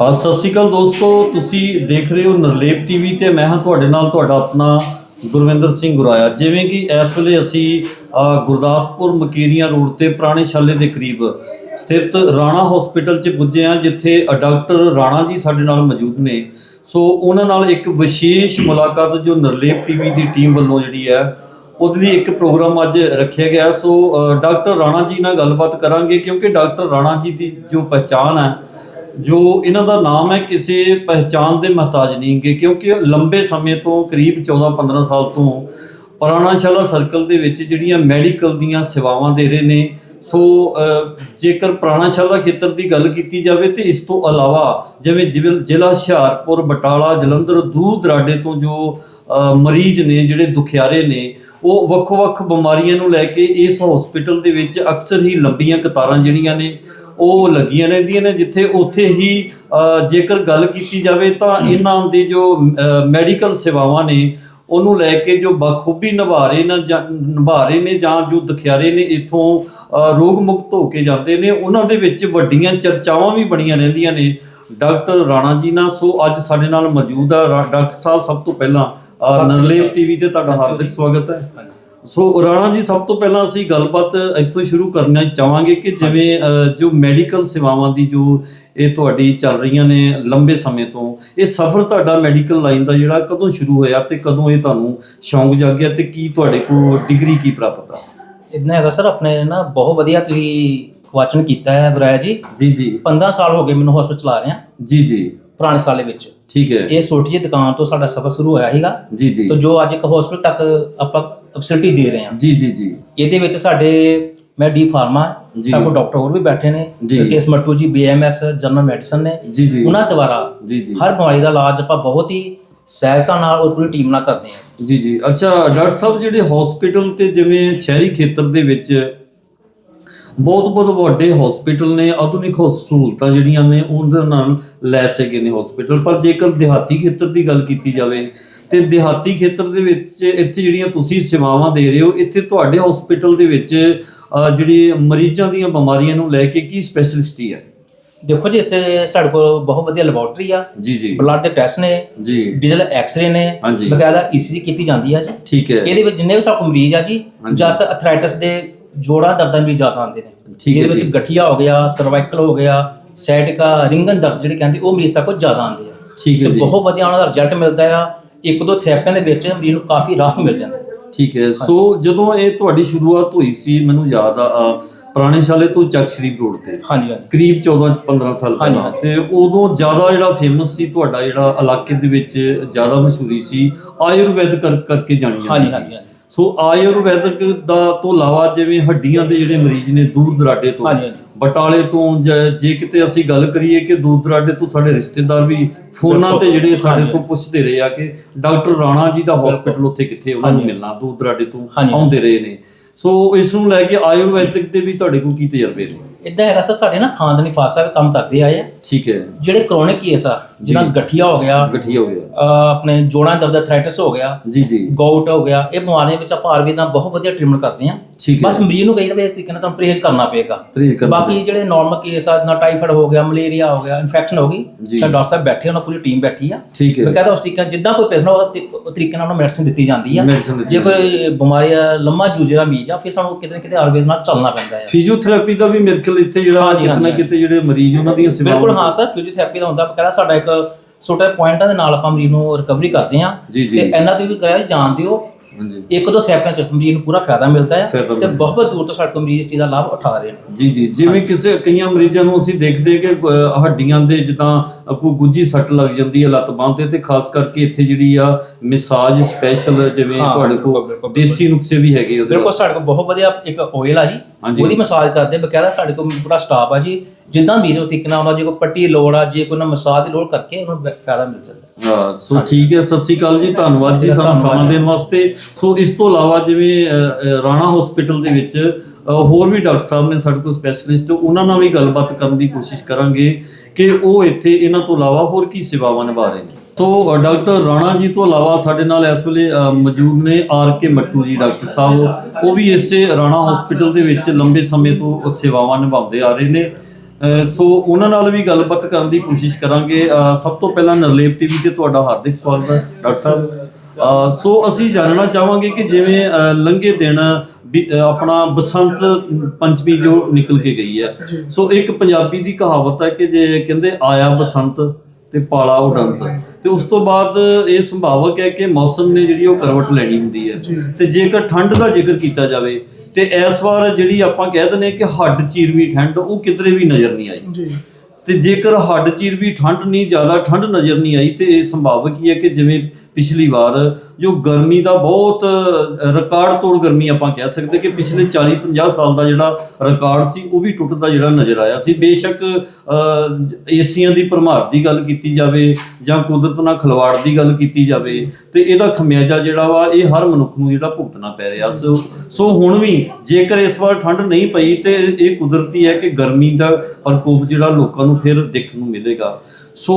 ਸਤਿ ਸ਼੍ਰੀ ਅਕਾਲ ਦੋਸਤੋ, ਤੁਸੀਂ ਦੇਖ ਰਹੇ ਹੋ ਨਰਲੇਪ ਟੀਵੀ ਤੇ ਮੈਂ ਹਾਂ ਤੁਹਾਡੇ ਨਾਲ ਤੁਹਾਡਾ ਆਪਣਾ ਗੁਰਵਿੰਦਰ ਸਿੰਘ ਗੁਰਾਇਆ। ਜਿਵੇਂ ਕਿ ਇਸ ਵੇਲੇ ਅਸੀਂ ਗੁਰਦਾਸਪੁਰ ਮਕੇਰੀਆਂ ਰੋਡ ਤੇ ਪੁਰਾਣੇ ਛਾਲੇ ਦੇ ਕਰੀਬ ਸਥਿਤ ਰਾਣਾ ਹਸਪੀਟਲ 'ਚ ਪੁੱਜੇ ਹਾਂ, ਜਿੱਥੇ ਡਾਕਟਰ ਰਾਣਾ ਜੀ ਸਾਡੇ ਨਾਲ ਮੌਜੂਦ ਨੇ। ਸੋ ਉਹਨਾਂ ਨਾਲ ਇੱਕ ਵਿਸ਼ੇਸ਼ ਮੁਲਾਕਾਤ ਜੋ ਨਰਲੇਪ ਟੀਵੀ ਦੀ ਟੀਮ ਵੱਲੋਂ ਜਿਹੜੀ ਹੈ, ਉਹਦੇ ਲਈ ਇੱਕ ਪ੍ਰੋਗਰਾਮ ਅੱਜ ਰੱਖਿਆ ਗਿਆ। ਸੋ ਡਾਕਟਰ ਰਾਣਾ ਜੀ ਨਾਲ ਗੱਲਬਾਤ ਕਰਾਂਗੇ, ਕਿਉਂਕਿ ਡਾਕਟਰ ਰਾਣਾ ਜੀ ਦੀ ਜੋ ਪਹਿਚਾਨ ਹੈ ਜੋ ਇਹਨਾਂ ਦਾ ਨਾਮ ਹੈ ਕਿਸੇ ਪਹਿਚਾਨ ਦੇ ਮਹਤਾਜ ਨਹੀਂਗੇ ਕਿਉਂਕਿ ਲੰਬੇ ਸਮੇਂ ਤੋਂ, ਕਰੀਬ 14-15 ਸਾਲ ਤੋਂ ਪੁਰਾਣਾਸ਼ਾਲਾ ਸਰਕਲ ਦੇ ਵਿੱਚ ਜਿਹੜੀਆਂ ਮੈਡੀਕਲ ਦੀਆਂ ਸੇਵਾਵਾਂ ਦੇ ਰਹੇ ਨੇ। ਸੋ ਜੇਕਰ ਪੁਰਾਣਾਸ਼ਾਲਾ ਖੇਤਰ ਦੀ ਗੱਲ ਕੀਤੀ ਜਾਵੇ ਤੇ ਇਸ ਤੋਂ ਇਲਾਵਾ ਜਿਵੇਂ ਜ਼ਿਲ੍ਹਾ ਜ਼ਿਲ੍ਹਾ ਹੁਸ਼ਿਆਰਪੁਰ, ਬਟਾਲਾ, ਜਲੰਧਰ, ਦੂਰ ਦਰਾਡੇ ਤੋਂ ਜੋ ਮਰੀਜ਼ ਨੇ ਜਿਹੜੇ ਦੁਖਿਆਰੇ ਨੇ, ਉਹ ਵੱਖੋ-ਵੱਖ ਬਿਮਾਰੀਆਂ ਨੂੰ ਲੈ ਕੇ ਇਸ ਹਸਪੀਟਲ ਦੇ ਵਿੱਚ ਅਕਸਰ ਹੀ ਲੰਬੀਆਂ ਕਤਾਰਾਂ ਜਿਹੜੀਆਂ ਨੇ। ਉਹ ਲੱਗੀਆਂ ਰਹਿੰਦੀਆਂ ਨੇ ਜਿੱਥੇ ਉੱਥੇ ਹੀ ਜੇਕਰ ਗੱਲ ਕੀਤੀ ਜਾਵੇ ਤਾਂ ਇਹਨਾਂ ਦੇ ਜੋ ਮੈਡੀਕਲ ਸੇਵਾਵਾਂ ਨੇ ਉਹਨੂੰ ਲੈ ਕੇ ਜੋ ਬਖੂਬੀ ਨਿਭਾ ਰਹੇ ਨਾ ਜਾਂ ਨਿਭਾ ਰਹੇ ਨੇ ਜਾਂ ਜੋ ਦੁਖਿਆਰੇ ਨੇ ਇਥੋਂ ਰੋਗ ਮੁਕਤ ਹੋ ਕੇ ਜਾਂਦੇ ਨੇ ਉਹਨਾਂ ਦੇ ਵਿੱਚ ਵੱਡੀਆਂ ਚਰਚਾਵਾਂ ਵੀ ਬਣੀਆਂ ਰਹਿੰਦੀਆਂ ਨੇ। ਡਾਕਟਰ ਰਾਣਾ ਜੀ ਨਾਲ ਸੋ ਅੱਜ ਸਾਡੇ ਨਾਲ ਮੌਜੂਦ ਆ ਡਾਕਟਰ ਸਾਹਿਬ ਸਭ ਤੋਂ ਪਹਿਲਾਂ ਨਰਲੇਵ ਟੀਵੀ ਤੇ ਤੁਹਾਡਾ ਹਾਰਦਿਕ ਸਵਾਗਤ ਹੈ। ਸੋ ਰਾਣਾ ਜੀ ਸਭ ਤੋਂ ਪਹਿਲਾਂ ਅਸੀਂ ਗੱਲਬਾਤ ਇੱਥੋਂ ਸ਼ੁਰੂ ਕਰਨਾ ਚਾਹਾਂਗੇ ਕਿ ਜਿਵੇਂ ਜੋ ਮੈਡੀਕਲ ਸੇਵਾਵਾਂ ਦੀ ਜੋ ਇਹ ਤੁਹਾਡੀ ਚੱਲ ਰਹੀਆਂ ਨੇ ਲੰਬੇ ਸਮੇਂ ਤੋਂ ਇਹ ਸਫ਼ਰ ਤੁਹਾਡਾ ਮੈਡੀਕਲ ਲਾਈਨ ਦਾ ਜਿਹੜਾ ਕਦੋਂ ਸ਼ੁਰੂ ਹੋਇਆ ਤੇ ਕਦੋਂ ਇਹ ਤੁਹਾਨੂੰ ਸ਼ੌਂਕ ਜਾਗਿਆ ਤੇ ਕੀ ਤੁਹਾਡੇ ਕੋਲ ਡਿਗਰੀ ਕੀ ਪ੍ਰਾਪਤ ਆ? ਇਦਾਂ ਹੈਗਾ ਸਰ ਆਪਣੇ ਨਾ ਬਹੁਤ ਵਧੀਆ ਤੁਸੀਂ ਵਾਚਨ ਕੀਤਾ ਹੈ ਗੁਰਾਇਆ ਜੀ। ਜੀ ਜੀ। 15 ਸਾਲ ਹੋ ਗਏ ਮੈਨੂੰ ਹਸਪਤਾਲ ਚਲਾ ਰਿਹਾ ਜੀ ਜੀ। ਪੁਰਾਣੇ ਸਾਲੇ ਵਿੱਚ। ਠੀਕ ਹੈ। ਇਹ ਛੋਟੀ ਜਿਹੀ ਦੁਕਾਨ ਤੋਂ ਸਾਡਾ ਸਫ਼ਰ ਸ਼ੁਰੂ ਹੋਇਆ ਸੀਗਾ। ਜੀ ਜੀ। ਤੋਂ ਜੋ ਅੱਜ ਇੱਕ ਹਸਪਤਾਲ ਤੱਕ ਆਪਾਂ ਫੈਸਿਲਿਟੀ ਦੇ ਰਹੇ ਹਾਂ। ਜੀ ਜੀ ਜੀ। ਇਹਦੇ ਵਿੱਚ ਸਾਡੇ ਮੈਂ ਡੀ ਫਾਰਮਾ ਜੀ। ਸਾਡੇ ਕੋਲ ਡਾਕਟਰ ਹੋਰ ਵੀ ਬੈਠੇ ਨੇ ਜੀ। ਕੇਸ ਮਟੂ ਜੀ ਬੀਐਮਐਸ ਜਨਰਲ ਮੈਡੀਸਨ ਨੇ। ਜੀ ਜੀ। ਉਹਨਾਂ ਦੁਆਰਾ ਜੀ ਜੀ। ਹਰ ਬਿਮਾਰੀ ਦਾ ਇਲਾਜ ਆਪਾਂ ਬਹੁਤ ਹੀ ਸਹਿਜਤਾ ਨਾਲ ਔਰ ਪੂਰੀ ਟੀਮ ਨਾਲ ਕਰਦੇ ਹਾਂ। ਜੀ ਜੀ। ਅੱਛਾ ਡਾਕਟਰ ਸਾਹਿਬ ਜਿਹੜੇ ਹਸਪੀਟਲ ਤੇ ਜਿਵੇਂ ਸ਼ਹਿਰੀ ਖੇਤਰ ਦੇ ਵਿੱਚ ਬਹੁਤ ਬਹੁਤ ਵੱਡੇ ਹਸਪੀਟਲ ਨੇ ਆਧੁਨਿਕ ਸਹੂਲਤਾਂ ਜਿਹੜੀਆਂ ਨੇ ਉਹਦੇ ਨਾਲ ਲੈਸ ਹੈਗੇ ਨੇ ਹਸਪੀਟਲ ਪਰ ਜੇਕਰ ਦਿਹਾਤੀ ਖੇਤਰ ਦੀ ਗੱਲ ਕੀਤੀ ਜਾਵੇ ਤੇ ਦਿਹਾਤੀ ਖੇਤਰ ਦੇ ਵਿੱਚ ਇੱਥੇ ਜਿਹੜੀਆਂ ਤੁਸੀਂ ਸੇਵਾਵਾਂ ਦੇ ਰਹੇ ਹੋ ਇੱਥੇ ਤੁਹਾਡੇ ਹਸਪੀਟਲ ਦੇ ਵਿੱਚ ਜਿਹੜੀ ਮਰੀਜ਼ਾਂ ਦੀਆਂ ਬਿਮਾਰੀਆਂ ਨੂੰ ਲੈ ਕੇ ਕੀ ਸਪੈਸ਼ਲਿਸਟੀ ਹੈ ਦੇਖੋ ਜੀ ਇੱਥੇ ਸਾਡੇ ਕੋਲ ਬਹੁਤ ਵਧੀਆ ਲੈਬੋਰਟਰੀ ਆ। ਜੀ ਜੀ। ਬਲੱਡ ਦੇ ਟੈਸਟ ਨੇ ਜੀ। ਡਿਜੀਟਲ ਐਕਸ-ਰੇ ਨੇ। ਬਕਾਇਦਾ ਈਸੀਜੀ ਕੀਤੀ ਜਾਂਦੀ ਹੈ ਜੀ। ਠੀਕ ਹੈ। ਇਹਦੇ ਵਿੱਚ ਜਿੰਨੇ ਵੀ ਸਾਡੇ ਮਰੀਜ਼ ਆ ਜੀ। ਜ਼ਿਆਦਾਤਰ ਅਥਰਾਈਟਿਸ ਦੇ ਜੋੜਾਂ ਦਰਦਾਂ ਵੀ ਜ਼ਿਆਦਾ ਆਉਂਦੇ ਨੇ। ਜਿਹਦੇ ਵਿੱਚ। ਗਠੀਆ ਹੋ ਗਿਆ ਸਰਵਾਈਕਲ ਹੋ ਗਿਆ ਸੈਟਿਕਾ ਰਿੰਗਨ ਦਰਦ ਜਿਹੜੇ ਕਹਿੰਦੇ ਉਹ ਮਰੀਜ਼ ਸਾਡੇ ਕੋਲ ਜ਼ਿਆਦਾ ਆਉਂਦੇ ਆ। ਠੀਕ ਹੈ ਜੀ। ਬਹੁਤ ਵਧੀਆ ਉਹਨਾਂ ਦਾ ਰਿਜ਼ਲਟ ਮਿਲਦਾ ਆ। ਇੱਕ ਦੋ ਥੈਰੇਪੀਆਂ ਦੇ ਵਿੱਚ ਮਰੀਜ਼ ਨੂੰ ਕਾਫੀ ਰਾਹਤ ਮਿਲ ਜਾਂਦੀ ਹੈ। ਠੀਕ ਹੈ। ਸੋ ਜਦੋਂ ਇਹ ਤੁਹਾਡੀ ਸ਼ੁਰੂਆਤ ਹੋਈ ਸੀ ਮੈਨੂੰ ਯਾਦ ਆ ਪੁਰਾਣੇ ਸ਼ਾਲੇ ਤੋਂ ਚੱਕ ਸ਼ਰੀਫ ਰੋਡ ਤੇ। ਹਾਂਜੀ ਹਾਂਜੀ। ਕਰੀਬ 14 15 ਸਾਲ ਪਹਿਲਾਂ। ਤੇ ਉਦੋਂ ਜ਼ਿਆਦਾ ਜਿਹੜਾ ਫੇਮਸ ਸੀ ਤੁਹਾਡਾ ਜਿਹੜਾ ਇਲਾਕੇ ਦੇ ਵਿੱਚ ਜ਼ਿਆਦਾ ਮਸ਼ਹੂਰੀ ਸੀ ਆਯੁਰਵੈਦ ਕਰ ਕਰਕੇ ਜਾਣੀ ਜਾਂਦੀ ਸੀ। ਹਾਂਜੀ ਹਾਂਜੀ। ਸੋ ਆਯੁਰਵੈਦਿਕ ਦਾ ਤੋਂ ਇਲਾਵਾ ਜਿਵੇਂ ਹੱਡੀਆਂ ਦੇ ਜਿਹੜੇ ਮਰੀਜ਼ ਨੇ ਦੂਰ ਦਰਾਡੇ ਤੋਂ ਹਾਂਜੀ, ਹਾਂਜੀ। ਬਟਾਲੇ ਤੋਂ ਜ- ਜੇ ਕਿਤੇ ਅਸੀਂ ਗੱਲ ਕਰੀਏ ਕਿ ਦੂਰ ਦਰਾਡੇ ਤੋਂ ਸਾਡੇ ਰਿਸ਼ਤੇਦਾਰ ਵੀ ਫੋਨਾਂ ਤੇ ਜਿਹੜੇ ਸਾਡੇ। ਤੋਂ ਪੁੱਛਦੇ ਰਹੇ ਆ ਕਿ ਡਾਕਟਰ ਰਾਣਾ ਜੀ ਦਾ ਹਸਪੀਟਲ ਉੱਥੇ ਕਿੱਥੇ ਉਹਨਾਂ ਨੂੰ ਮਿਲਣਾ ਦੂਰ ਦਰਾਡੇ ਤੋਂ ਹਾਂਜੀ। ਆਉਂਦੇ ਰਹੇ ਨੇ ਸੋ ਇਸ ਨੂੰ ਲੈ ਕੇ ਆਯੁਰਵੈਦਿਕ ਤੇ ਵੀ ਤੁਹਾਡੇ ਕੋਲ ਕੀ ਤਜਰਬੇ ਨੇ ਇਦਾਂ ਹੈਗਾ ਸਰ ਸਾਡੇ ਨਾ ਖਾਨਦਾਨੀ ਫਾਸਾ ਵੀ ਕੰਮ ਕਰਦੇ ਆਏ ਆ ਠੀਕ ਹੈ। ਜਿਹੜੇ ਕ੍ਰੋਨਿਕ ਕੇਸ ਆ ਜਿਹਨਾਂ ਗਠੀਆ ਹੋ ਗਿਆ ਗਠੀਆ ਹੋ ਗਿਆ। ਆਪਣੇ ਜੋੜਾਂ ਦਰਦ ਅਥਰਾਈਟਿਸ ਹੋ ਗਿਆ ਜੀ ਜੀ। ਗਾਊਟ ਹੋ ਗਿਆ ਇਹ ਬਿਮਾਰੀਆਂ ਵਿੱਚ ਆਪਾਂ ਆਯੁਰਵੇਦ ਨਾਲ ਬਹੁਤ ਵਧੀਆ ਟ੍ਰੀਟਮੈਂਟ ਕਰਦੇ ਆ ਠੀਕ ਹੈ। ਬਸ ਮਰੀਜ਼ ਨੂੰ ਕਹੀ ਜਾਵੇ ਇਸ ਤਰੀਕੇ ਨਾਲ ਤੁਹਾਨੂੰ ਪਰਹੇਜ਼ ਕਰਨਾ ਪਏਗਾ। ਬਾਕੀ ਜਿਹੜੇ ਨਾਰਮਲ ਕੇਸ ਆ ਨਾ ਟਾਈਫਾਇਡ ਹੋ ਗਿਆ ਮਲੇਰੀਆ ਹੋ ਗਿਆ ਇਨਫੈਕਸ਼ਨ ਹੋ ਗਈ। ਤਾਂ ਡਾਕਟਰ ਸਾਹਿਬ ਬੈਠੇ ਉਹਨਾਂ ਪੂਰੀ ਟੀਮ ਬੈਠੀ ਆ। ਠੀਕ ਹੈ। ਬਕਾਇਦਾ ਉਸ ਤਰੀਕੇ ਨਾਲ ਜਿੱਦਾਂ ਕੋਈ ਪੇਸ਼ੈਂਟ ਉਹ ਤਰੀਕੇ ਨਾਲ ਉਹਨੂੰ ਮੈਡੀਸਿਨ ਦਿੱਤੀ ਜਾਂਦੀ ਆ। ਜੇ ਕੋਈ ਬਿਮਾਰੀ ਆ, ਲੰਮਾ ਜੂਝੇ ਦਾ ਮਰੀਜ਼ ਆ ਫਿਰ ਸਾਨੂੰ ਕਿਤੇ ਨਾ ਕਿਤੇ ਆਯੁਰਵੇਦ ਨਾਲ ਚੱਲਣਾ ਪੈਂਦਾ ਹੈ ਫਿਜ਼ੀਓਥੈਰੇਪੀ ਦਾ ਵੀ ਮੇਰੇ ਖਿਆਲ ਇੱਥੇ ਜਿਹੜਾ ਕਿਤੇ ਨਾ। ਕਿਤੇ ਜਿਹੜੇ ਮਰੀਜ਼ ਉਹਨਾਂ ਦੀਆਂ ਸੇਵਾਵਾਂ ਹਾਂ ਸਰ ਫਿਜ਼ੀਓਥੈਰੇਪੀ ਦਾ ਹੁੰਦਾ ਬਕਾਇਦਾ ਸਾਡਾ ਇੱਕ ਛੋਟਾ ਪੁਆਇੰਟਾਂ ਦੇ ਨਾਲ ਆਪਾਂ ਮਰੀਜ਼ ਨੂੰ ਰਿਕਵਰੀ ਕਰਦੇ ਆ ਜੀ, ਜੀ। ਤੇ ਇਹਨਾਂ ਦੀ ਵੀ ਕਰਿਆ ਜਾਣਦੇ ਹੋ ਇੱਕ ਦੋ ਥੈਰੇਪੀਆਂ ਚ ਮਰੀਜ਼ ਨੂੰ ਪੂਰਾ ਫਾਇਦਾ ਮਿਲਦਾ ਹੈ ਤੇ ਬਹੁਤ ਦੂਰ ਤੋਂ ਸਾਡੇ ਕੋਲ ਮਰੀਜ਼ ਇਸ ਚੀਜ਼ ਦਾ ਲਾਭ ਉਠਾ ਰਹੇ ਨੇ। ਜੀ ਜੀ। ਜਿਵੇਂ ਕਿਸੇ ਕਈਆਂ ਮਰੀਜ਼ਾਂ ਨੂੰ ਅਸੀਂ ਦੇਖਦੇ ਕਿ ਹੱਡੀਆਂ ਦੇ ਜਿੱਦਾਂ ਕੋਈ ਗੁੱਜੀ ਸੱਟ ਲੱਗ ਜਾਂਦੀ ਹੈ ਲੱਤ ਬਾਂਹ ਤੇ ਤੇ ਖਾਸ ਕਰਕੇ ਇੱਥੇ ਜਿਹੜੀ ਆ ਮਸਾਜ ਸਪੈਸ਼ਲ ਜਿਵੇਂ ਤੁਹਾਡੇ ਕੋਲ ਦੇਸੀ ਨੁਕਸੇ ਵੀ ਹੈਗੇ ਉਹਦੇ ਬਿਲਕੁਲ ਸਾਡੇ ਕੋਲ ਬਹੁਤ ਵਧੀਆ ਇੱਕ ਆਇਲ ਆ ਜੀ। ਉਹਦੀ ਮਸਾਜ ਕਰਦੇ ਬਕਾਇਦਾ ਸਾਡੇ ਕੋਲ ਪੂਰਾ ਸਟਾਫ ਆ ਜੀ। ਜਿੱਦਾਂ ਮਰੀਜ਼ ਨੂੰ ਤਰੀਕੇ ਨਾਲ ਉਹਨਾਂ ਜੇ ਕੋਈ ਪੱਟੀ ਲੋੜ ਆ ਜੇ ਕੋਈ ਨਾ ਮਸਾਜ ਦੀ ਲੋੜ ਕਰਕੇ ਉਹਨੂੰ ਬ- ਫਾਇਦਾ ਮਿਲ ਜਾਂਦਾ। ਹਾਂ ਸੋ ਠੀਕ ਹੈ ਸਤਿ ਸ੍ਰੀ ਅਕਾਲ ਜੀ ਧੰਨਵਾਦ ਜੀ ਸਾਨੂੰ ਸਮਾਂ। ਦੇਣ ਵਾਸਤੇ। ਸੋ ਇਸ ਤੋਂ ਇਲਾਵਾ ਜਿਵੇਂ ਰਾਣਾ ਹਸਪੀਟਲ ਦੇ ਵਿੱਚ ਹੋਰ ਵੀ ਡਾਕਟਰ ਸਾਹਿਬ ਨੇ ਸਾਡੇ ਕੋਲ ਸਪੈਸ਼ਲਿਸਟ ਉਹਨਾਂ ਨਾਲ ਵੀ ਗੱਲਬਾਤ ਕਰਨ ਦੀ ਕੋਸ਼ਿਸ਼ ਕਰਾਂਗੇ ਕਿ ਉਹ ਇੱਥੇ ਇਹਨਾਂ ਤੋਂ ਇਲਾਵਾ ਹੋਰ ਕੀ ਸੇਵਾਵਾਂ ਨਿਭਾ ਰਹੇ ਨੇ। ਸੋ ਡਾਕਟਰ ਰਾਣਾ ਜੀ ਤੋਂ ਇਲਾਵਾ ਸਾਡੇ ਨਾਲ ਇਸ ਵੇਲੇ ਮੌਜੂਦ ਨੇ ਆਰ ਕੇ ਮੱਟੂ ਜੀ ਡਾਕਟਰ ਸਾਹਿਬ। ਉਹ ਵੀ ਇਸੇ ਰਾਣਾ ਹਸਪੀਟਲ ਦੇ ਵਿੱਚ ਲੰਬੇ ਸਮੇਂ ਤੋਂ ਸੇਵਾਵਾਂ ਨਿਭਾਉਂਦੇ ਆ ਰਹੇ ਨੇ। ਸੋ ਉਹਨਾਂ ਨਾਲ ਵੀ ਗੱਲਬਾਤ ਕਰਨ ਦੀ ਕੋਸ਼ਿਸ਼ ਕਰਾਂਗੇ। ਸਭ ਤੋਂ ਪਹਿਲਾਂ ਨਰਲੇਪ ਟੀਵੀ ਤੇ ਤੁਹਾਡਾ ਹਾਰਦਿਕ ਸਵਾਗਤ ਹੈ ਡਾਕਟਰ ਸਾਹਿਬ। ਸੋ ਅਸੀਂ ਜਾਣਨਾ ਚਾਹਾਂਗੇ ਕਿ ਜਿਵੇਂ ਲੰਘੇ ਦਿਨ ਆਪਣਾ ਬਸੰਤ ਪੰਚਮੀ ਜੋ ਨਿਕਲ ਕੇ ਗਈ ਹੈ। ਸੋ ਇੱਕ ਪੰਜਾਬੀ ਦੀ ਕਹਾਵਤ ਹੈ ਕਿ ਜੇ ਕਹਿੰਦੇ ਆਇਆ ਬਸੰਤ ਤੇ ਪਾਲਾ ਉਡੰਤ। ਤੇ ਉਸ ਤੋਂ ਬਾਅਦ ਇਹ ਸੰਭਾਵਕ ਹੈ ਕਿ ਮੌਸਮ ਨੇ ਜਿਹੜੀ ਉਹ ਕਰਵਟ ਲੈਣੀ ਹੁੰਦੀ ਹੈ। ਤੇ ਜੇਕਰ ਠੰਡ ਦਾ ਜ਼ਿਕਰ ਕੀਤਾ ਜਾਵੇ ਤੇ ਇਸ ਵਾਰ ਜਿਹੜੀ ਆਪਾਂ ਕਹਿ ਦਿੰਦੇ ਕਿ ਹੱਡ ਚੀਰਵੀ ਠੰਡ, ਉਹ ਕਿਧਰੇ ਵੀ ਨਜ਼ਰ ਨਹੀਂ ਆਈ। ਜੀ। ਤੇ ਜੇਕਰ ਹੱਡ ਚੀਰ ਵੀ ਠੰਡ ਨਹੀਂ, ਜ਼ਿਆਦਾ ਠੰਡ ਨਜ਼ਰ ਨਹੀਂ ਆਈ, ਤੇ ਇਹ ਸੰਭਾਵਕ ਹੀ ਹੈ ਕਿ ਜਿਵੇਂ ਪਿਛਲੀ ਵਾਰ ਜੋ ਗਰਮੀ ਦਾ ਬਹੁਤ ਰਿਕਾਰਡ ਤੋੜ ਗਰਮੀ ਆਪਾਂ ਕਹਿ ਸਕਦੇ ਕਿ ਪਿਛਲੇ 40 50 ਸਾਲ ਦਾ ਜਿਹੜਾ ਰਿਕਾਰਡ ਸੀ, ਉਹ ਵੀ ਟੁੱਟਦਾ ਜਿਹੜਾ ਨਜ਼ਰ ਆਇਆ ਸੀ। ਬੇਸ਼ੱਕ ਏਸੀਆਂ ਦੀ ਭਰਮਾਰ ਦੀ ਗੱਲ ਕੀਤੀ ਜਾਵੇ ਜਾਂ ਕੁਦਰਤ ਨਾਲ ਖਿਲਵਾੜ ਦੀ ਗੱਲ ਕੀਤੀ ਜਾਵੇ, ਤੇ ਇਹਦਾ ਖਮਿਆਜਾ ਜਿਹੜਾ ਵਾ, ਇਹ ਹਰ ਮਨੁੱਖ ਨੂੰ ਜਿਹੜਾ ਭੁਗਤਣਾ ਪੈ ਰਿਹਾ। ਸੋ ਸੋ ਹੁਣ ਵੀ ਜੇਕਰ ਇਸ ਵਾਰ ਠੰਡ ਨਹੀਂ ਪਈ, ਤੇ ਇਹ ਕੁਦਰਤੀ ਹੈ ਕਿ ਗਰਮੀ ਦਾ ਪ੍ਰਕੋਪ ਜਿਹੜਾ ਲੋਕਾਂ ਨੂੰ ਫਿਰ ਦੇਖਣ ਨੂੰ ਮਿਲੇਗਾ। ਸੋ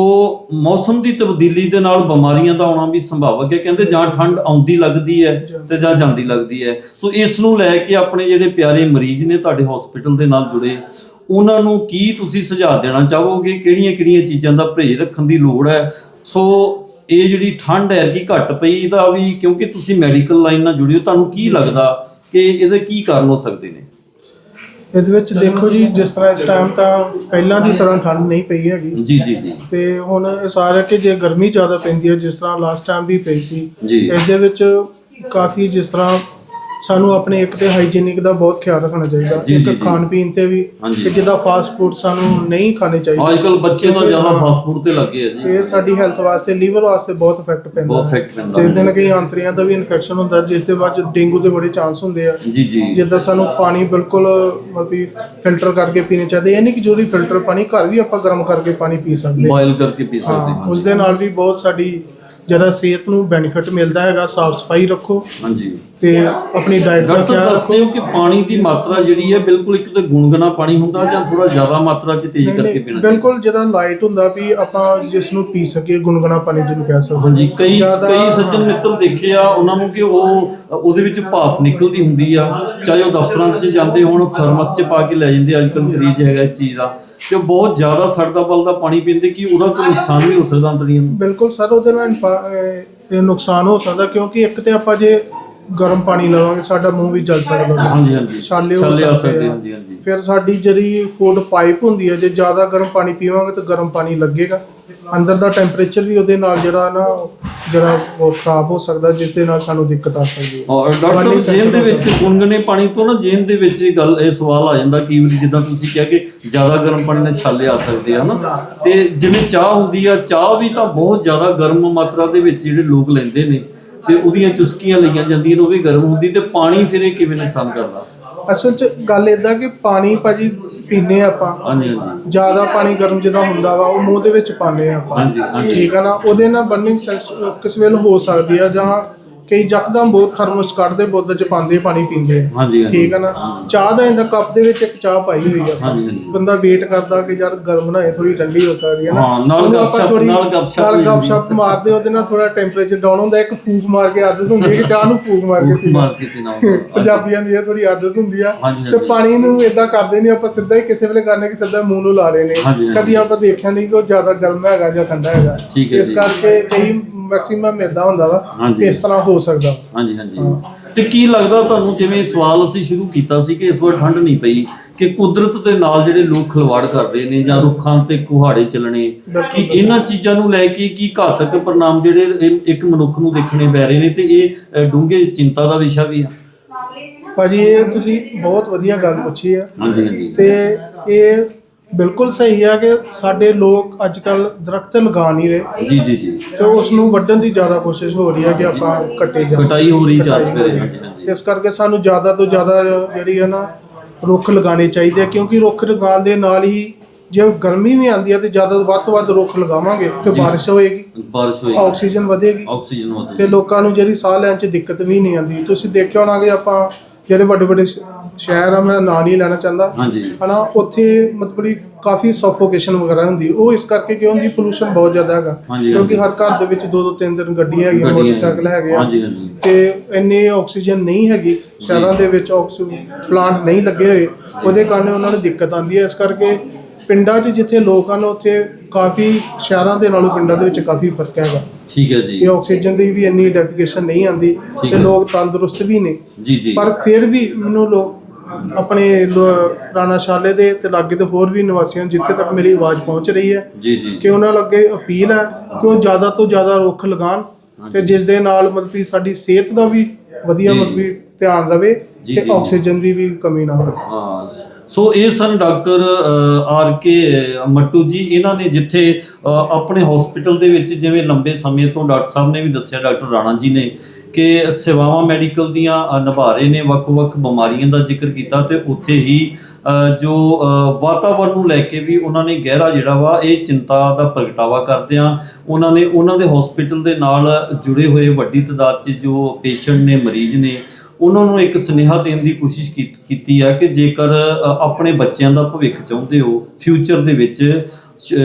ਮੌਸਮ ਦੀ ਤਬਦੀਲੀ ਦੇ ਨਾਲ ਬਿਮਾਰੀਆਂ ਦਾ ਆਉਣਾ ਵੀ ਸੰਭਾਵਕ ਹੈ। ਕਹਿੰਦੇ ਜਾਂ ਠੰਡ ਆਉਂਦੀ ਲੱਗਦੀ ਹੈ ਤੇ ਜਾਂ ਜਾਂਦੀ ਲੱਗਦੀ ਹੈ। ਸੋ ਇਸ ਨੂੰ ਲੈ ਕੇ ਆਪਣੇ ਜਿਹੜੇ ਪਿਆਰੇ ਮਰੀਜ਼ ਨੇ ਤੁਹਾਡੇ ਹਸਪੀਟਲ ਦੇ ਨਾਲ ਜੁੜੇ, ਉਹਨਾਂ ਨੂੰ ਕੀ ਤੁਸੀਂ ਸੁਝਾਅ ਦੇਣਾ ਚਾਹੋਗੇ? ਕਿਹੜੀਆਂ-ਕਿਹੜੀਆਂ ਚੀਜ਼ਾਂ ਦਾ ਪਰਹੇਜ਼ ਰੱਖਣ ਦੀ ਲੋੜ ਹੈ? ਸੋ ਇਹ ਜਿਹੜੀ ਠੰਡ ਹੈ ਕਿ ਘਟ ਪਈ ਇਹਦਾ ਵੀ, ਕਿਉਂਕਿ ਤੁਸੀਂ ਮੈਡੀਕਲ ਲਾਈਨ ਨਾਲ ਜੁੜੇ ਹੋ, ਤੁਹਾਨੂੰ ਕੀ ਲੱਗਦਾ ਕਿ ਇਹਦੇ ਕੀ ਕਾਰਨ ਹੋ ਸਕਦੇ ਨੇ? ਇਹਦੇ ਵਿੱਚ ਦੇਖੋ ਜੀ ਜਿਸ ਤਰ੍ਹਾਂ ਇਸ ਟਾਈਮ ਤਾਂ ਪਹਿਲਾਂ ਦੀ ਤਰ੍ਹਾਂ ਠੰਡ ਨਹੀਂ ਪਈ ਹੈਗੀ। ਜੀ ਜੀ ਜੀ। ਤੇ ਹੁਣ ਇਹ ਸਾਰਾ ਕਿ ਜੇ ਗਰਮੀ ਜ਼ਿਆਦਾ ਪੈਂਦੀ ਹੈ ਜਿਸ ਤਰ੍ਹਾਂ ਲਾਸਟ ਟਾਈਮ ਵੀ ਪਈ ਸੀ ਜੀ। ਇਹਦੇ ਵਿੱਚ ਕਾਫੀ ਜਿਸ ਤਰ੍ਹਾਂ ਸਾਨੂੰ ਆਪਣੇ ਇੱਕ ਤੇ ਹਾਈਜੀਨਿਕ ਦਾ ਬਹੁਤ ਖਿਆਲ ਰੱਖਣਾ ਚਾਹੀਦਾ ਜੀ, ਜੀ, ਜੀ। ਇੱਕ ਖਾਣ ਪੀਣ ਤੇ ਵੀ ਹਾਂਜੀ। ਕਿ ਜਿੱਦਾਂ ਫਾਸਟ ਫੂਡ ਸਾਨੂੰ ਨਹੀਂ ਖਾਣੇ ਚਾਹੀਦੇ। ਅੱਜ ਕੱਲ ਬੱਚੇ ਤਾਂ ਜ਼ਿਆਦਾ ਫਾਸਟ ਫੂਡ ਤੇ ਲੱਗੇ ਆ ਜੀ। ਇਹ ਸਾਡੀ ਹੈਲਥ ਵਾਸਤੇ ਲੀਵਰ ਵਾਸਤੇ ਬਹੁਤ ਇਫੈਕਟ ਪੈਂਦਾ ਬਹੁਤ effect ਪੈਂਦਾ ਜਿਸ ਦਿਨ ਕਈ ਆਂਤੜੀਆਂ ਦਾ ਵੀ ਇਨਫੈਕਸ਼ਨ ਹੁੰਦਾ ਜਿਸ ਦੇ ਬਾਅਦ ਡੇਂਗੂ ਦੇ ਬੜੇ ਚਾਂਸ ਹੁੰਦੇ ਆ। ਜੀ ਜੀ। ਜਿੱਦਾਂ ਸਾਨੂੰ ਪਾਣੀ ਬਿਲਕੁਲ ਮਤਲਬ ਫਿਲਟਰ ਕਰਕੇ ਪੀਣੇ ਚਾਹੀਦੇ ਇਹ ਨਹੀਂ ਕਿ ਜਿਹੜੀ ਫਿਲਟਰ ਪਾਣੀ ਘਰ ਵੀ ਆਪਾਂ ਗਰਮ ਕਰਕੇ ਪਾਣੀ ਪੀ ਸਕਦੇ ਹਾਂ। ਬੋਇਲ ਕਰਕੇ ਪੀ ਸਕਦੇ ਹਾਂ ਉਸ ਦੇ ਨਾਲ ਵੀ ਬਹੁਤ ਸਾਡੀ ਜਿਹੜਾ ਸਿਹਤ ਨੂੰ ਬੈਨੀਫਿਟ ਮਿਲਦਾ ਹੈਗਾ ਸਾਫ਼ ਸਫ਼ਾਈ ਰੱਖੋ ਹਾਂਜੀ। ਤੇ ਆਪਣੀ ਡਾਈਟ ਦਾ ਡਾਕਟਰ ਖਿਆਲ ਦੱਸਦੇ ਹੋ ਕਿ ਪਾਣੀ ਦੀ ਮਾਤਰਾ ਜਿਹੜੀ ਹੈ ਬਿਲਕੁਲ ਇੱਕ ਤੇ ਗੁਣਗਣਾ ਪਾਣੀ ਹੁੰਦਾ ਜਾਂ ਥੋੜਾ ਜ਼ਿਆਦਾ ਮਾਤਰਾ 'ਚ ਤੇਜ਼ ਕਰਕੇ ਪੀਣਾ ਚਾਹੀਦਾ? ਬਿਲਕੁਲ ਜਿਹੜਾ ਲਾਈਟ ਹੁੰਦਾ ਵੀ ਆਪਾਂ ਜਿਸ ਨੂੰ ਪੀ ਸਕੀਏ ਗੁਨਗੁਣਾ ਪਾਣੀ ਜਿਹਨੂੰ ਕਹਿ ਸਕਦੇ ਹਾਂਜੀ ਕਈ ਜ਼ਿਆਦਾ- ਕਈ ਸੱਜਣ ਮਿੱਤਰ ਦੇਖੇ ਆ ਉਹਨਾਂ ਨੂੰ ਕਿ ਉਹ ਉਹਦੇ ਵਿੱਚ ਭਾਫ ਨਿਕਲਦੀ ਹੁੰਦੀ ਆ ਚਾਹੇ ਉਹ ਦਫ਼ਤਰਾਂ 'ਚ ਜਾਂਦੇ ਹੋਣ ਥਰਮਸ 'ਚ ਪਾ ਕੇ ਲੈ ਜਾਂਦੇ ਅੱਜ ਕੱਲ੍ਹ ਫ੍ਰੀਜ ਹੈਗਾ ਇਸ ਚੀਜ਼ ਦਾ। ਤੇ ਉਹ ਬਹੁਤ ਜ਼ਿਆਦਾ ਸੜਦਾ ਬਲਦਾ ਪਾਣੀ ਪੀਂਦੇ ਕਿ ਉਹਦਾ ਕੋਈ ਨੁਕਸਾਨ ਵੀ ਹੋ ਸਕਦਾ ਅੰਤਰੀਆਂ ਨੂੰ? ਬਿਲਕੁਲ ਸਰ ਉਹਦੇ ਨਾਲ ਇਨਫਾ- ਨੁਕਸਾਨ ਹੋ ਸਕਦਾ ਕਿਉਂਕਿ ਇੱਕ ਤੇ ਆਪਾਂ ਜੇ ਗਰਮ ਪਾਣੀ ਲਵਾਂਗੇ ਸਾਡਾ ਮੂੰਹ ਵੀ ਜਲ ਸਕਦਾ। ਹਾਂਜੀ ਹਾਂਜੀ। ਛਾਲੇ ਹੋ ਛਾਲੇ ਆ ਸਕਦੇ ਸਕਦੇ ਆ। ਹਾਂਜੀ ਹਾਂਜੀ। ਫਿਰ ਸਾਡੀ ਜਿਹੜੀ ਫੂਡ ਪਾਈਪ ਹੁੰਦੀ ਹੈ ਜੇ ਜ਼ਿਆਦਾ ਗਰਮ ਪਾਣੀ ਪੀਵਾਂਗੇ ਤਾਂ ਗਰਮ ਪਾਣੀ ਲੱਗੇਗਾ। ਅੰਦਰ ਦਾ ਟੈਂਪਰੇਚਰ ਵੀ ਉਹਦੇ ਨਾਲ ਜਿਹੜਾ ਨਾ ਜਿਹੜਾ ਉਹ ਖਰਾਬ ਹੋ ਸਕਦਾ ਜਿਸ ਦੇ ਨਾਲ ਸਾਨੂੰ ਦਿੱਕਤ ਆ ਸਕਦੀ ਹੈ। ਔਰ ਡਾਕਟਰ ਸਾਹਿਬ ਜੇਨ ਦੇ ਵਿੱਚ ਗੁੰਗਣੇ ਪਾਣੀ ਤੋਂ ਨਾ ਜੇਨ ਦੇ ਵਿੱਚ ਇਹ ਗੱਲ ਇਹ ਸਵਾਲ ਆ ਜਾਂਦਾ ਵਾਰੀ ਜਿੱਦਾਂ ਤੁਸੀਂ ਕਿਹਾ ਕਿ ਜ਼ਿਆਦਾ ਗਰਮ ਪਾਣੀ ਨਾਲ ਛਾਲੇ ਆ ਸਕਦੇ ਆ ਨਾ ਤੇ ਜਿਵੇਂ ਚਾਹ ਹੁੰਦੀ ਆ ਚਾਹ ਵੀ ਤਾਂ ਬਹੁਤ ਜ਼ਿਆਦਾ ਗਰਮ ਮਾਤਰਾ ਦੇ ਵਿੱਚ ਜਿਹੜੇ ਲੋਕ ਲੈਂਦੇ ਨੇ। ਤੇ ਉਹਦੀਆਂ ਚੁਸਕੀਆਂ ਲਈਆਂ ਜਾਂਦੀਆਂ ਨੇ ਉਹ ਵੀ ਗਰਮ ਹੁੰਦੀ ਤੇ ਪਾਣੀ ਫਿਰ ਇਹ ਕਿਵੇਂ ਨੁਕਸਾਨ ਕਰਦਾ? ਅਸਲ 'ਚ ਗੱਲ ਇਦਾਂ ਕਿ ਪਾਣੀ ਭਾਜੀ ਪੀਨੇ ਆਪਾਂ। ਹਾਂਜੀ ਹਾਂਜੀ। ਜ਼ਿਆਦਾ ਪਾਣੀ ਗਰਮ ਜਿਹਦਾ ਹੁੰਦਾ ਵਾ ਉਹ ਮੂੰਹ ਦੇ ਵਿੱਚ ਪਾਉਂਦੇ ਆਪਾਂ। ਹਾਂਜੀ ਹਾਂਜੀ। ਠੀਕ ਆ ਨਾ ਉਹਦੇ ਨਾਲ ਬਰਨਿੰਗ ਕਿਸ ਵੇਲੇ ਹੋ ਸਕਦੀ ਆ ਜਾਂ ਕਈ ਯਕਦਮ ਬਹੁਤ ਥਰਮੋਸ ਕੱਢਦੇ ਬੋਤਲ 'ਚ ਪਾਉਂਦੇ ਪਾਣੀ ਪੀਂਦੇ ਆ। ਹਾਂਜੀ ਹਾਂਜੀ। ਠੀਕ ਆ ਨਾ? ਚਾਹ ਦਾ ਇਹਦਾ ਕੱਪ ਦੇ ਵਿੱਚ ਇੱਕ ਚਾਹ ਪਾਈ ਹੋਈ ਆ। ਹਾਂਜੀ ਹਾਂਜੀ। ਬੰਦਾ ਵੇਟ ਕਰਦਾ ਕਿ ਯਾਰ ਗਰਮ ਨਾ ਹੋਏ ਥੋੜੀ ਠੰਡੀ ਹੋ ਸਕਦੀ ਹੈ ਨਾ। ਹਾਂ, ਨਾਲ ਉਹਨੂੰ ਗੱਪਸ਼ਪ- ਆਪਾਂ ਥੋੜ੍ਹੀ- ਨਾਲ ਗੱਪਸ਼ਪ ਨਾਲ ਹੋ ਜਾਂਦੀ ਗੱਪਸ਼ਪ ਮਾਰਦੇ ਉਹਦੇ ਨਾਲ ਥੋੜਾ ਟੈਂਪਰੇਚਰ ਡਾਊਨ ਹੁੰਦਾ ਇੱਕ ਫੂਕ ਮਾਰ ਕੇ ਆਦਤ ਹੁੰਦੀ ਹੈ ਕਿ ਚਾਹ ਨੂੰ ਫੂਕ ਮਾਰ ਕੇ ਪੀਣਾ। ਮਾਰ ਕੇ ਪੀਣਾ ਹੁੰਦਾ। ਪੰਜਾਬੀਆਂ ਦੀ ਇਹ ਥੋੜੀ ਆਦਤ ਹੁੰਦੀ ਆ। ਹਾਂਜੀ, ਤੇ ਹਾਂਜੀ। ਪਾਣੀ ਨੂੰ ਇਦਾਂ ਕਰਦੇ ਨਹੀਂ ਆਪਾਂ ਸਿੱਧਾ ਹੀ ਕਿਸੇ ਵੇਲੇ ਕਰਨੇ ਕਿ ਸਿੱਧਾ ਮੂੰਹ ਨੂੰ ਲਾ ਰਹੇ ਨੇ ਹਾਂਜੀ, ਹਾਂਜੀ। ਕਦੀ ਆਪਾਂ ਦੇਖਿਆ ਨਹੀਂ ਕਿ ਉਹ ਜ਼ਿਆਦਾ ਗਰਮ ਹੈਗਾ ਜਾਂ ਠੰਡਾ ਹੈਗਾ। ਠੀਕ ਹੈ ਇਸ ਜੀ। ਕਰਕੇ ਕਈ ਮੈਕਸਿਮਮ ਇਦਾਂ ਹੁੰਦਾ ਵਾ ਹਾਂਜੀ। ਇਸ ਤਰ੍ਹਾਂ ਹੋ ਸਕਦਾ। ਹਾਂਜੀ ਹਾਂਜੀ। ਤੇ ਕੀ ਲੱਗਦਾ ਤੁਹਾਨੂੰ ਜਿਵੇਂ ਸਵਾਲ ਅਸੀਂ ਸ਼ੁਰੂ ਕੀਤਾ ਸੀ ਕਿ ਇਸ ਵਾਰ ਠੰਡ ਨਹੀਂ ਪਈ ਕਿ ਕੁਦਰਤ ਦੇ ਨਾਲ ਜਿਹੜੇ ਲੋਕ ਖਿਲਵਾੜ ਕਰ ਰਹੇ ਨੇ ਜਾਂ ਰੁੱਖਾਂ ਤੇ ਕੁਹਾੜੇ ਚੱਲਣੇ ਕਿ ਇਹਨਾਂ ਚੀਜ਼ਾਂ ਨੂੰ ਲੈ ਕੇ ਕੀ ਘਾਤਕ ਪ੍ਰਣਾਮ ਜਿਹੜੇ ਇਹ ਇੱਕ ਮਨੁੱਖ ਨੂੰ ਦੇਖਣੇ ਪੈ ਰਹੇ ਨੇ ਤੇ ਇਹ ਡੂੰਘੇ ਚਿੰਤਾ ਦਾ ਵਿਸ਼ਾ ਵੀ ਆ? ਭਾਜੀ ਇਹ ਤੁਸੀਂ ਬਹੁਤ ਵਧੀਆ ਗੱਲ ਪੁੱਛੀ ਆ। ਹਾਂਜੀ ਹਾਂਜੀ। ਤੇ ਇਹ ਬਿਲਕੁਲ ਸਹੀ ਆ ਕਿ ਸਾਡੇ ਲੋਕ ਅੱਜ ਕੱਲ ਦਰਖਤ ਲਗਾ ਨਹੀਂ ਰਹੇ। ਜੀ ਜੀ ਜੀ। ਤੇ ਉਸ ਨੂੰ ਵੱਢਣ ਦੀ ਜ਼ਿਆਦਾ ਕੋਸ਼ਿਸ਼ ਹੋ ਰਹੀ ਹੈ ਕਿ ਆਪਾਂ ਕੱਟੇ ਜਾਣ। ਕਟਾਈ ਹੋ ਰਹੀ ਹੋ ਕਰੇ ਰਹੀ ਹਾਂਜੀ ਹੈ। ਹਾਂਜੀ ਇਸ ਕਰਕੇ ਸਾਨੂੰ ਜ਼ਿਆਦਾ ਤੋਂ ਜ਼ਿਆਦਾ ਜਿਹੜੀ ਹੈ ਨਾ ਰੁੱਖ ਲਗਾਉਣੇ ਚਾਹੀਦੇ ਆ ਕਿਉਂਕਿ ਰੁੱਖ ਲਗਾਉਣ ਦੇ ਨਾਲ ਹੀ ਜੇ ਗਰਮੀ ਵੀ ਆਉਂਦੀ ਹੈ ਤੇ ਜ਼ਿਆਦਾ ਤੋਂ ਵੱਧ ਤੋਂ ਵੱਧ ਰੁੱਖ ਲਗਾਵਾਂਗੇ ਤੇ ਜੀ। ਬਾਰਿਸ਼ ਹੋਏਗੀ। ਬਾਰਿਸ਼ ਹੋਈ ਆਕਸੀਜਨ ਵਧੇਗੀ। ਆਕਸੀਜਨ ਵਧੇ ਤੇ ਲੋਕਾਂ ਨੂੰ ਜਿਹੜੀ ਸਾਹ ਲੈਣ 'ਚ ਦਿੱਕਤ ਵੀ ਨਹੀਂ ਆਉਂਦੀ। ਤੁਸੀਂ ਦੇਖਿਆ ਹੋਣਾ ਕਿ ਆਪਾਂ ਜਿਹੜੇ ਵੱਡੇ ਵੱਡੇ ਸ਼ਹਿਰ ਆ ਮੈਂ ਨਾਂ ਨਹੀਂ ਲੈਣਾ ਚਾਹੁੰਦਾ। ਹਾਂਜੀ ਹਨਾ ਉੱਥੇ ਮਤਲਬ ਕਿ ਕਾਫੀ ਸਫੋਕੇਸ਼ਨ ਵਗੈਰਾ ਹੁੰਦੀ। ਉਹ ਇਸ ਕਰਕੇ ਕਿਉਂ ਹੁੰਦੀ? ਪੋਲੂਸ਼ਨ ਬਹੁਤ ਜ਼ਿਆਦਾ ਹੈਗਾ। ਹਾਂਜੀ, ਕਿਉਂਕਿ। ਹਰ ਘਰ ਦੇ ਵਿੱਚ ਦੋ ਦੋ ਤਿੰਨ ਤਿੰਨ ਗੱਡੀਆਂ ਹੈਗੀਆਂ। ਗੱਡੀਆਂ ਮੋਟਰਸਾਈਕਲ ਹੈਗੇ ਆ। ਹਾਂਜੀ ਹਾਂਜੀ। ਤੇ ਇੰਨੀ ਆਕਸੀਜਨ ਨਹੀਂ ਹੈਗੀ। ਸ਼ਹਿਰਾਂ ਦੇ ਵਿੱਚ ਆਕਸੀਜਨ ਪਲਾਂਟ ਨਹੀਂ ਲੱਗੇ ਹੋਏ। ਉਹਦੇ ਕਾਰਨ ਉਹਨਾਂ ਨੂੰ ਦਿੱਕਤ ਆਉਂਦੀ ਹੈ। ਇਸ ਕਰਕੇ ਪਿੰਡਾਂ 'ਚ ਜਿੱਥੇ ਲੋਕ ਹਨ ਉੱਥੇ ਕਾਫੀ ਸ਼ਹਿਰਾਂ ਦੇ ਨਾਲੋਂ ਪਿੰਡਾਂ ਦੇ ਵਿੱਚ ਕਾਫੀ ਫ਼ਰਕ ਹੈਗਾ। ਠੀਕ ਹੈ ਜੀ। ਕਿ ਆਕਸੀਜਨ ਦੀ ਵੀ ਇੰਨੀ ਡੈਫੀਕੇਸ਼ਨ ਨਹੀਂ ਠੀਕ ਤੇ ਹੈ। ਲੋਕ ਤੰਦਰੁਸਤ ਵੀ ਨੇ। ਜੀ ਜੀ। ਪਰ ਫਿਰ ਵੀ ਮੈਨੂੰ ਲੋਕ ਆਪਣੇ ਰਾਣਾ ਸ਼ਾਲੇ ਦੇ ਤੇ ਲਾਗੇ ਦੇ ਹੋਰ ਵੀ ਨਿਵਾਸੀਆਂ ਜਿੱਥੇ ਤੱਕ ਮੇਰੀ ਆਵਾਜ਼ ਪਹੁੰਚ ਰਹੀ ਹੈ ਜੀ ਜੀ ਕਿ ਉਹਨਾਂ ਲੱਗੇ ਅਪੀਲ ਹੈ ਕਿ ਉਹ ਜ਼ਿਆਦਾ ਤੋਂ ਜ਼ਿਆਦਾ ਰੁੱਖ ਲਗਾਉਣ ਤੇ ਜਿਸ ਦੇ ਨਾਲ ਮਤਲਬ ਕਿ ਸਾਡੀ ਸਿਹਤ ਦਾ ਵੀ ਵਧੀਆ। ਮਤਲਬ ਕਿ ਧਿਆਨ ਰਵੇ ਤੇ। ਆਕਸੀਜਨ ਦੀ ਵੀ ਕਮੀ ਨਾ ਹੋਵੇ। ਹਾਂ। ਸੋ ਇਹ ਸਨ doctor R K Mattu ji. ਇਹਨਾਂ ਨੇ ਜਿੱਥੇ ਆਪਣੇ ਹਸਪੀਟਲ ਦੇ ਵਿੱਚ ਜਿਵੇਂ ਲੰਬੇ ਸਮੇਂ ਤੋਂ ਡਾਕਟਰ ਸਾਹਿਬ ਨੇ ਵੀ ਦੱਸਿਆ ਡਾਕਟਰ ਰਾਣਾ ਜੀ ਨੇ ਕਿ ਸੇਵਾਵਾਂ ਮੈਡੀਕਲ ਦੀਆਂ ਨਿਭਾ ਰਹੇ ਨੇ ਵੱਖ-ਵੱਖ ਬਿਮਾਰੀਆਂ ਦਾ ਜ਼ਿਕਰ ਕੀਤਾ ਤੇ ਉੱਥੇ ਹੀ ਜੋ ਅ, ਵਾਤਾਵਰਣ ਨੂੰ ਲੈ ਕੇ ਵੀ ਉਹਨਾਂ ਨੇ ਗਹਿਰਾ ਜਿਹੜਾ ਵਾ ਇਹ ਚਿੰਤਾ ਦਾ ਪ੍ਰਗਟਾਵਾ ਕਰਦਿਆਂ ਉਹਨਾਂ ਨੇ ਉਹਨਾਂ ਦੇ ਹਸਪੀਟਲ ਦੇ ਨਾਲ ਜੁੜੇ ਹੋਏ ਵੱਡੀ ਤਾਦਾਦ 'ਚ ਜੋ ਪੇਸ਼ੈਂਟ ਨੇ ਮਰੀਜ਼ ਨੇ ਉਹਨਾਂ ਨੂੰ ਇੱਕ ਸੁਨੇਹਾ ਦੇਣ ਦੀ ਕੋਸ਼ਿਸ਼ ਕੀਤੀ ਆ ਕਿ ਜੇਕਰ ਆਪਣੇ ਬੱਚਿਆਂ ਦਾ ਭਵਿੱਖ ਚਾਹੁੰਦੇ ਹੋ ਫਿਊਚਰ ਦੇ ਵਿੱਚ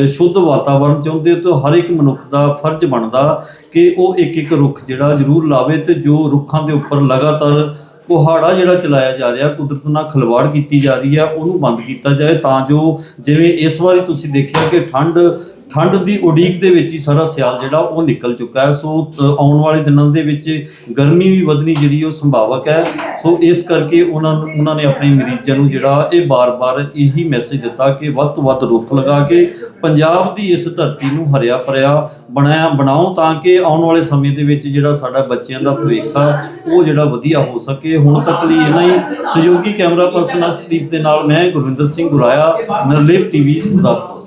ਸ਼ੁੱਧ ਵਾਤਾਵਰਣ ਚਾਹੁੰਦੇ ਹੋ, ਤਾਂ ਹਰ ਇੱਕ ਮਨੁੱਖ ਦਾ ਫਰਜ਼ ਬਣਦਾ ਕਿ ਉਹ ਇੱਕ ਇੱਕ ਰੁੱਖ ਜਿਹੜਾ ਜ਼ਰੂਰ ਲਾਵੇ ਤੇ ਜੋ ਰੁੱਖਾਂ ਦੇ ਉੱਪਰ ਲਗਾਤਾਰ ਕੁਹਾੜਾ ਜਿਹੜਾ ਚਲਾਇਆ ਜਾ ਰਿਹਾ, ਕੁਦਰਤ ਨਾਲ ਖਿਲਵਾੜ ਕੀਤੀ ਜਾ ਰਹੀ ਹੈ ਉਹਨੂੰ ਬੰਦ ਕੀਤਾ ਜਾਏ ਤਾਂ ਜੋ ਜਿਵੇਂ ਇਸ ਵਾਰੀ ਤੁਸੀਂ ਦੇਖਿਆ ਕਿ ਠੰਡ ਠੰਡ ਦੀ ਉਡੀਕ ਦੇ ਵਿੱਚ ਹੀ ਸਾਰਾ ਸਿਆਲ ਜਿਹੜਾ ਉਹ ਨਿਕਲ ਚੁੱਕਾ ਹੈ। ਸੋ ਆਉਣ ਵਾਲੇ ਦਿਨਾਂ ਦੇ ਵਿੱਚ ਗਰਮੀ ਵੀ ਵਧਣੀ ਜਿਹੜੀ ਉਹ ਸੰਭਾਵਕ ਹੈ। ਸੋ, ਇਸ ਕਰਕੇ ਉਹਨਾਂ ਉਹਨਾਂ ਨੇ ਆਪਣੇ ਮਰੀਜ਼ਾਂ ਨੂੰ ਜਿਹੜਾ ਇਹ ਬਾਰ-ਬਾਰ ਇਹੀ ਮੈਸੇਜ ਦਿੱਤਾ ਕਿ ਵੱਧ ਤੋਂ ਵੱਧ ਰੁੱਖ ਲਗਾ ਕੇ ਪੰਜਾਬ ਦੀ ਇਸ ਧਰਤੀ ਨੂੰ ਹਰਿਆ ਭਰਿਆ ਬਣਾਇਆ ਬਣਾਓ ਤਾਂ ਕਿ ਆਉਣ ਵਾਲੇ ਸਮੇਂ ਦੇ ਵਿੱਚ ਜਿਹੜਾ ਸਾਡਾ ਬੱਚਿਆਂ ਦਾ ਭਵਿੱਖ ਆ, ਉਹ ਜਿਹੜਾ ਵਧੀਆ ਹੋ ਸਕੇ। ਹੁਣ ਤੱਕ ਲਈ ਇਹਨਾਂ ਹੀ। ਸਹਿਯੋਗੀ ਕੈਮਰਾ ਪਰਸਨ ਅਸਦੀਪ ਦੇ ਨਾਲ ਮੈਂ ਗੁਰਵਿੰਦਰ ਸਿੰਘ ਗੁਰਾਇਆ, ਨਰਲੇਪ ਟੀਵੀ, ਗੁਰਦਾਸਪੁਰ।